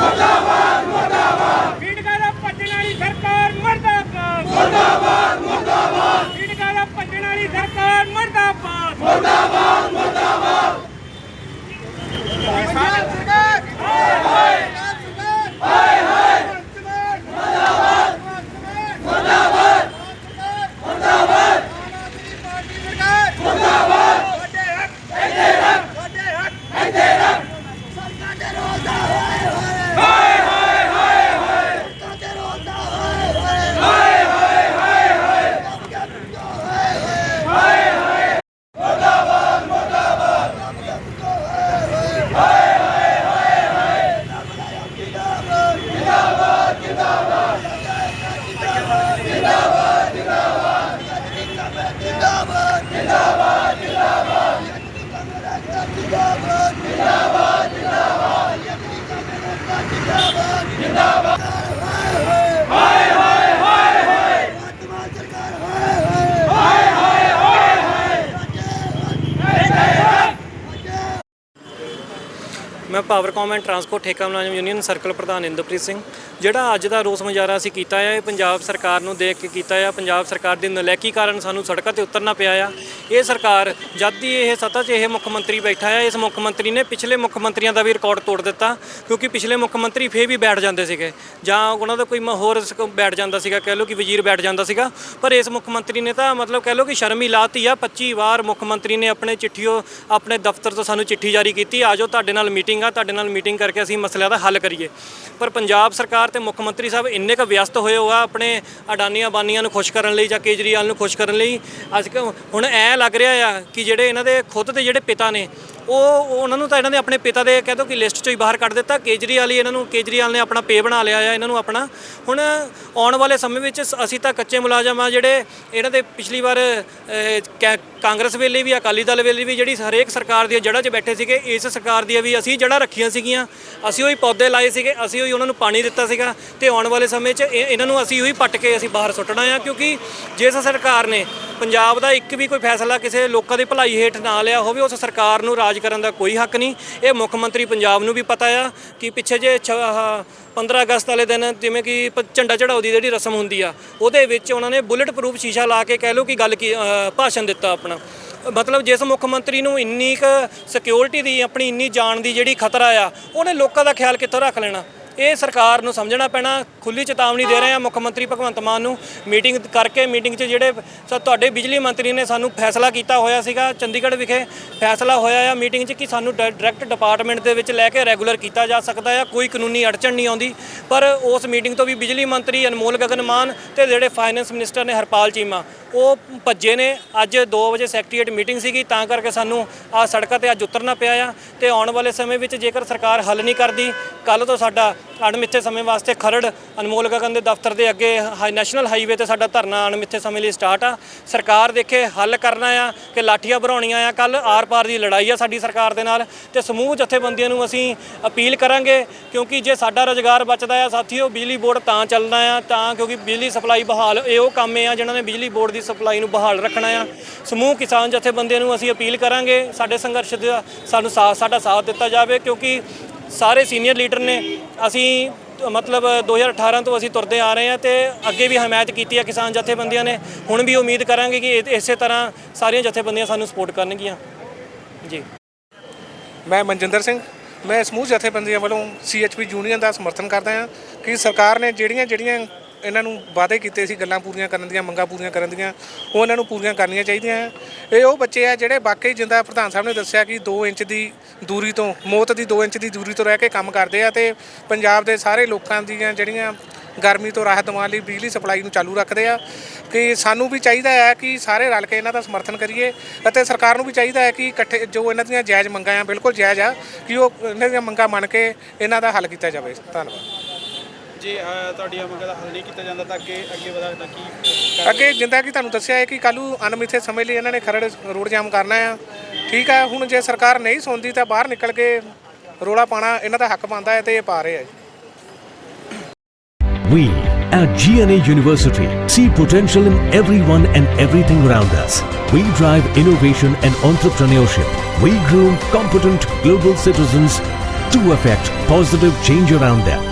Attack! Obrigado! ਮੈਂ Powercom and transport ਠੇਕਾ ਮੁਲਾਜ਼ਮ ਯੂਨੀਅਨ ਸਰਕਲ ਪ੍ਰਧਾਨ ਇੰਦਰਪ੍ਰੀਤ ਸਿੰਘ, ਜਿਹੜਾ ਅੱਜ ਦਾ ਰੋਸ ਮੁਜ਼ਾਹਰਾ ਅਸੀਂ ਕੀਤਾ ਹੈ, ਇਹ ਪੰਜਾਬ ਸਰਕਾਰ ਨੂੰ ਦੇਖ ਕੇ ਕੀਤਾ ਹੈ, ਪੰਜਾਬ ਸਰਕਾਰ ਦੀ ਨਲੈਕੀ ਕਾਰਨ ਸਾਨੂੰ ਸੜਕਾਂ ਤੇ ਉਤਰਨਾ ਪਿਆ ਆ। ਇਹ ਸਰਕਾਰ ਜਦ ਦੀ ਇਹ ਸੱਤਾ 'ਚ ਇਹ ਮੁੱਖ ਮੰਤਰੀ ਬੈਠਾ ਹੈ ਇਸ ਮੁੱਖ ਮੰਤਰੀ ਨੇ ਪਿਛਲੇ ਮੁੱਖ ਮੰਤਰੀਆਂ ਦਾ ਵੀ ਰਿਕਾਰਡ ਤੋੜ ਦਿੱਤਾ, ਕਿਉਂਕਿ ਪਿਛਲੇ ਮੁੱਖ ਮੰਤਰੀ ਫੇਰ ਵੀ ਬੈਠ ਜਾਂਦੇ ਸੀਗੇ। ਜਾਂ ਉਹਨਾਂ ਦਾ ਕੋਈ ਮ- ਹੋਰ ਬੈਠ ਜਾਂਦਾ ਸੀਗਾ, ਕਹਿ ਲਓ ਕਿ ਵਜ਼ੀਰ ਬੈਠ ਜਾਂਦਾ ਸੀਗਾ, ਪਰ ਇਸ ਮੁੱਖ ਮੰਤਰੀ ਨੇ ਤਾਂ ਮਤਲਬ ਕਹਿ ਲਓ ਕਿ ਸ਼ਰਮ ਹੀ ਲਾਤੀ ਆ 25 ਵਾਰ ਮੁੱਖ ਮੰਤਰੀ ਨੇ ਆਪਣੇ ਚਿੱਠੀਓ, ਆਪਣੇ ਦਫ਼ਤਰ ਤੋਂ ਸਾਨੂੰ ਚਿੱਠੀ ਜਾਰੀ ਕੀਤੀ ਆਜੋ ਤੁਹਾਡੇ ਨਾਲ ਮੀਟਿੰਗ ਆ ਤੁਹਾਡੇ ਨਾਲ ਮੀਟਿੰਗ ਕਰਕੇ ਅਸੀਂ ਮਸਲਿਆਂ ਦਾ ਹੱਲ ਕਰੀਏ। ਪਰ ਪੰਜਾਬ ਸਰਕਾਰ ਤੇ ਮੁੱਖ ਮੰਤਰੀ ਸਾਹਿਬ ਇੰਨੇ ਕੁ ਵਿਅਸਤ ਹੋਏ ਹੋਆ ਆਪਣੇ ਅਡਾਨੀਆਂ ਬਾਨੀਆਂ ਨੂੰ ਖੁਸ਼ ਕਰਨ ਲਈ ਜਾਂ ਕੇਜਰੀਵਾਲ ਨੂੰ ਖੁਸ਼ ਕਰਨ ਲਈ। ਅੱਜ ਕ- ਹੁਣ ਐ ਲੱਗ ਰਿਹਾ ਆ ਕਿ ਜਿਹੜੇ ਇਹਨਾਂ ਦੇ ਖੁਦ ਦੇ ਜਿਹੜੇ ਪਿਤਾ ਨੇ ਉਹ ਉਹਨਾਂ ਨੂੰ ਤਾਂ ਇਹਨਾਂ ਨੇ ਆਪਣੇ ਪਿਤਾ ਦੇ ਕਹਿ ਦੋ ਕਿ ਲਿਸਟ ਚੋਂ ਹੀ ਬਾਹਰ ਕੱਢ ਦਿੱਤਾ। ਕੇਜਰੀਵਾਲ ਹੀ ਇਹਨਾਂ ਨੂੰ, ਕੇਜਰੀਵਾਲ ਨੇ ਆਪਣਾ ਪੇ ਬਣਾ ਲਿਆ ਆ ਇਹਨਾਂ ਨੂੰ ਆਪਣਾ। ਹੁਣ ਆਉਣ ਵਾਲੇ ਸਮੇਂ ਵਿੱਚ ਅਸੀਂ ਤਾਂ ਕੱਚੇ ਮੁਲਾਜ਼ਮ ਆ ਜਿਹੜੇ ਇਹਨਾਂ ਦੇ ਪਿਛਲੀ ਵਾਰ ਕੈ- ਕਾਂਗਰਸ ਵੇਲੇ ਵੀ, ਅਕਾਲੀ ਦਲ ਵੇਲੇ ਵੀ ਜਿਹੜੀ ਹਰੇਕ ਸਰਕਾਰ ਦੀਆਂ ਜੜ੍ਹਾਂ 'ਚ ਬੈਠੇ ਸੀਗੇ, ਇਸ ਸਰਕਾਰ ਦੀਆਂ ਵੀ ਅਸੀਂ ਜੜ੍ਹਾਂ ਰੱਖੀਆਂ ਸੀਗੀਆਂ। ਅਸੀਂ ਉਹੀ ਪੌਦੇ ਲਾਏ ਸੀਗੇ, ਅਸੀਂ ਉਹੀ ਉਹਨਾਂ ਨੂੰ ਪਾਣੀ ਦਿੱਤਾ ਸੀਗਾ ਤੇ ਆਉਣ ਵਾਲੇ ਸਮੇਂ 'ਚ ਇਹ- ਇਹਨਾਂ ਨੂੰ ਅਸੀਂ ਉਹੀ ਪੱਟ ਕੇ ਅਸੀਂ ਬਾਹਰ ਸੁੱਟਣਾ ਆ ਕਿਉਂਕਿ ਜਿਸ ਸਰਕਾਰ ਨੇ ਪੰਜਾਬ ਦਾ ਇੱਕ ਵੀ ਕੋਈ ਫੈਸਲਾ ਕਿਸੇ ਲੋਕਾਂ ਦੀ ਭਲਾਈ ਹੇਠ ਨਾ ਲਿਆ ਹੋਵੇ, ਉਸ ਸਰਕਾਰ ਨੂੰ ਰਾਜ ਕਰਨ ਦਾ ਕੋਈ ਹੱਕ ਨਹੀਂ। ਇਹ ਮੁੱਖ ਮੰਤਰੀ ਪੰਜਾਬ ਨੂੰ ਵੀ ਪਤਾ ਆ ਕਿ ਪਿੱਛੇ ਜੇ ਛ- ਆਹ 15 ਅਗਸਤ ਵਾਲੇ ਦਿਨ ਜਿਵੇਂ ਕਿ ਪ- ਝੰਡਾ ਚੜਾਉ ਦੀ ਜਿਹੜੀ ਰਸਮ ਹੁੰਦੀ ਆ, ਉਹਦੇ ਵਿੱਚ ਉਹਨਾਂ ਨੇ ਬੁਲਟ ਪ੍ਰੂਫ ਸ਼ੀਸ਼ਾ ਲਾ ਕੇ ਕਹਿ ਲਓ ਕਿ ਗੱਲ ਕੀ ਭਾਸ਼ਣ ਦਿੱਤਾ ਆਪਣਾ। ਮਤਲਬ ਜਿਸ ਮੁੱਖ ਮੰਤਰੀ ਨੂੰ ਇੰਨੀ ਕ ਸਿਕਿਉਰਿਟੀ ਦੀ, ਆਪਣੀ ਇੰਨੀ ਜਾਨ ਦੀ ਜਿਹੜੀ ਖਤਰਾ ਆ, ਉਹਨੇ ਲੋਕਾਂ ਦਾ ਖਿਆਲ ਕਿੱਥੋਂ ਰੱਖ ਲੈਣਾ? ਇਹ ਸਰਕਾਰ ਨੂੰ ਸਮਝਣਾ ਪੈਣਾ ਖੁੱਲੀ ਚੇਤਾਵਨੀ ਦੇ ਰਹੇ ਹਾਂ ਮੁੱਖ ਮੰਤਰੀ ਭਗਵੰਤ ਮਾਨ ਨੂੰ। ਮੀਟਿੰਗ ਕਰਕੇ ਮੀਟਿੰਗ 'ਚ ਜਿਹੜੇ ਸ- ਤੁਹਾਡੇ ਬਿਜਲੀ ਮੰਤਰੀ ਨੇ ਸਾਨੂੰ ਫੈਸਲਾ ਕੀਤਾ ਹੋਇਆ ਸੀਗਾ, ਚੰਡੀਗੜ੍ਹ ਵਿਖੇ ਫੈਸਲਾ ਹੋਇਆ ਆ ਮੀਟਿੰਗ 'ਚ ਕਿ ਸਾਨੂੰ ਡਾਇਰੈਕਟ ਡਿਪਾਰਟਮੈਂਟ ਦੇ ਵਿੱਚ ਲੈ ਕੇ ਰੈਗੂਲਰ ਕੀਤਾ ਜਾ ਸਕਦਾ ਆ, ਕੋਈ ਕਾਨੂੰਨੀ ਅੜਚਣ ਨਹੀਂ ਆਉਂਦੀ। ਪਰ ਉਸ ਮੀਟਿੰਗ ਤੋਂ ਵੀ ਬਿਜਲੀ ਮੰਤਰੀ ਅਨਮੋਲ ਗਗਨ ਮਾਨ ਤੇ ਜਿਹੜੇ ਫਾਈਨੈਂਸ ਮਿਨਿਸਟਰ ਨੇ ਹਰਪਾਲ ਚੀਮਾ, ਉਹ ਭੱਜੇ ਨੇ। ਅੱਜ 2 ਵਜੇ ਸੈਕਟਰੀਏਟ ਮੀਟਿੰਗ ਸੀਗੀ, ਤਾਂ ਕਰਕੇ ਸਾਨੂੰ ਆ ਸੜਕਾਂ ਤੇ ਅੱਜ ਉਤਰਨਾ ਪਿਆ ਆ। ਤੇ ਆਉਣ ਵਾਲੇ ਸਮੇਂ ਵਿੱਚ ਜੇਕਰ ਸਰਕਾਰ ਹੱਲ ਨਹੀਂ ਕਰਦੀ ਕੱਲ ਤੋਂ ਸਾਡਾ ਅਣਮਿੱਥੇ ਸਮੇਂ ਵਾਸਤੇ ਖਰੜ, ਅਨਮੋਲ ਗਗਨ ਦੇ ਦਫ਼ਤਰ ਦੇ ਅੱਗੇ ਹਾਈ ਨੈਸ਼ਨਲ ਹਾਈਵੇ ਤੇ ਸਾਡਾ ਧਰਨਾ ਅਣਮਿੱਥੇ ਸਮੇਂ ਲਈ ਸਟਾਰਟ ਆ। ਸਰਕਾਰ ਦੇਖੇ ਹੱਲ ਕਰਨਾ ਆ ਕਿ ਲਾਠੀਆਂ ਭਰਾਉਣੀਆਂ ਆ। ਕੱਲ ਆਰ-ਪਾਰ ਦੀ ਲੜਾਈ ਆ ਸਾਡੀ ਸਰਕਾਰ ਦੇ ਨਾਲ ਤੇ ਸਮੂਹ ਜਥੇਬੰਦੀਆਂ ਨੂੰ ਅਸੀਂ ਅਪੀਲ ਕਰਾਂਗੇ ਕਿਉਂਕਿ ਜੇ ਸਾਡਾ ਰੋਜ਼ਗਾਰ ਬਚਦਾ ਆ ਸਾਥੀਓ ਬਿਜਲੀ ਬੋਰਡ ਤਾਂ ਚੱਲਦਾ ਆ, ਤਾਂ ਕਿਉਂਕਿ ਬਿਜਲੀ ਸਪਲਾਈ ਬਹਾਲ, ਇਹ ਉਹ ਕੰਮ ਆ ਜਿਨ੍ਹਾਂ ਨੇ ਬਿਜਲੀ ਬੋਰਡ ਦੀ ਸਪਲਾਈ ਨੂੰ ਬਹਾਲ ਰੱਖਣਾ ਆ। ਸਮੂਹ ਕਿਸਾਨ ਜਥੇਬੰਦੀਆਂ ਨੂੰ ਅਸੀਂ ਅਪੀਲ ਕਰਾਂਗੇ ਸਾਡੇ ਸੰਘਰਸ਼ ਦਾ ਸਾਨੂੰ ਸਾਥ ਸਾਡਾ ਸਾਥ ਦਿੱਤਾ ਜਾਵੇ ਕਿਉਂਕਿ ਸਾਰੇ ਸੀਨੀਅਰ ਲੀਡਰ ਨੇ। ਅਸੀਂ, ਮਤਲਬ 2018 ਤੋਂ ਅਸੀਂ ਤੁਰਦੇ ਆ ਰਹੇ ਹਾਂ ਤੇ ਅੱਗੇ ਵੀ ਹਮਾਇਤ ਕੀਤੀ ਹੈ ਕਿਸਾਨ ਜਥੇਬੰਦੀਆਂ ਨੇ। ਹੁਣ ਵੀ ਉਮੀਦ ਕਰਾਂਗੇ ਕਿ ਇਹ- ਇਸੇ ਤਰ੍ਹਾਂ ਸਾਰੀਆਂ ਜਥੇਬੰਦੀਆਂ ਸਾਨੂੰ ਸਪੋਰਟ ਕਰਨਗੀਆਂ। ਜੀ। ਮੈਂ ਮਨਜਿੰਦਰ ਸਿੰਘ। ਮੈਂ ਸਮੂਹ ਜਥੇਬੰਦੀਆਂ ਵੱਲੋਂ ਸੀਐਚਪੀ ਯੂਨੀਅਨ ਦਾ ਸਮਰਥਨ ਕਰਦਾ ਹਾਂ ਕਿ ਸਰਕਾਰ ਨੇ ਜਿਹੜੀਆਂ ਜਿਹੜੀਆਂ ਇਹਨਾਂ ਨੂੰ ਵਾਅਦੇ ਕੀਤੇ ਸੀ ਗੱਲਾਂ ਪੂਰੀਆਂ ਕਰਨ ਦੀਆਂ, ਮੰਗਾਂ ਪੂਰੀਆਂ ਕਰਨ ਦੀਆਂ। ਉਹ ਇਹਨਾਂ ਨੂੰ ਪੂਰੀਆਂ ਕਰਨੀਆਂ ਚਾਹੀਦੀਆਂ ਇਹ ਉਹ ਬੱਚੇ ਆ ਜਿਹੜੇ ਵਾਕਈ ਜਿੰਦਾ ਪ੍ਰਧਾਨ ਸਾਹਿਬ ਨੇ ਦੱਸਿਆ ਕਿ 2 ਇੰਚ ਦੀ ਦੂਰੀ ਤੋਂ, ਮੌਤ ਦੀ 2 ਇੰਚ ਦੀ ਦੂਰੀ ਤੋਂ ਰਹਿ ਕੇ ਕੰਮ ਕਰਦੇ ਆ ਤੇ ਪੰਜਾਬ ਦੇ ਸਾਰੇ ਲੋਕਾਂ ਦੀਆਂ ਜਿਹੜੀਆਂ ਗਰਮੀ ਤੋਂ ਰਾਹਤ ਦਿਵਾਉਣ ਲਈ ਬਿਜਲੀ ਸਪਲਾਈ ਨੂੰ ਚਾਲੂ ਰੱਖਦੇ ਆ ਕਿ ਸਾਨੂੰ ਵੀ ਚਾਹੀਦਾ ਹੈ ਕਿ ਸਾਰੇ ਰਲ ਕੇ ਇਹਨਾਂ ਦਾ ਸਮਰਥਨ ਕਰੀਏ ਅਤੇ ਸਰਕਾਰ ਨੂੰ ਵੀ ਚਾਹੀਦਾ ਹੈ ਕਿ ਇਕੱਠੇ ਜੋ ਇਹਨਾਂ ਦੀਆਂ ਜਾਇਜ਼ ਮੰਗਾਂ ਆ, ਬਿਲਕੁਲ ਜਾਇਜ਼ ਆ, ਕਿ ਉਹ ਇਹਨਾਂ ਦੀਆਂ ਮੰਗਾਂ ਮੰਨ ਕੇ ਇਹਨਾਂ ਦਾ ਹੱਲ ਕੀਤਾ ਜਾਵੇ। ਧੰਨਵਾਦ। ਜੇ ਅ, ਤੁਹਾਡੀਆਂ ਮੰਗਾਂ ਦਾ ਹੱਲ ਨਹੀਂ ਕੀਤਾ ਜਾਂਦਾ ਤਾਂ ਅੱਗੇ ਅੱਗੇ ਵਧਾ ਕੀ ਅੱਗੇ ਜਿੱਦਾਂ ਕਿ ਤੁਹਾਨੂੰ ਦੱਸਿਆ ਹੈ ਕਿ ਕੱਲ੍ਹ ਨੂੰ ਅਨਮਿੱਥੇ ਸਮੇਂ ਲਈ ਇਹਨਾਂ ਨੇ ਖਰੜ ਰੋਡ ਜਾਮ ਕਰਨਾ ਆ ਠੀਕ ਹੈ ਹੁਣ ਜੇ ਸਰਕਾਰ ਨਹੀਂ ਸੁਣਦੀ ਤਾਂ ਬਾਹਰ ਨਿਕਲ ਕੇ ਰੋਲਾ ਪਾਣਾ ਇਹਨਾਂ ਦਾ ਹੱਕ ਬਣਦਾ ਹੈ ਤੇ ਇਹ ਪਾ ਰਹੇ ਆ ਜੀ We at GNA University see potential in everyone and everything around us. We drive innovation and entrepreneurship. We groom competent global citizens to affect positive change around them.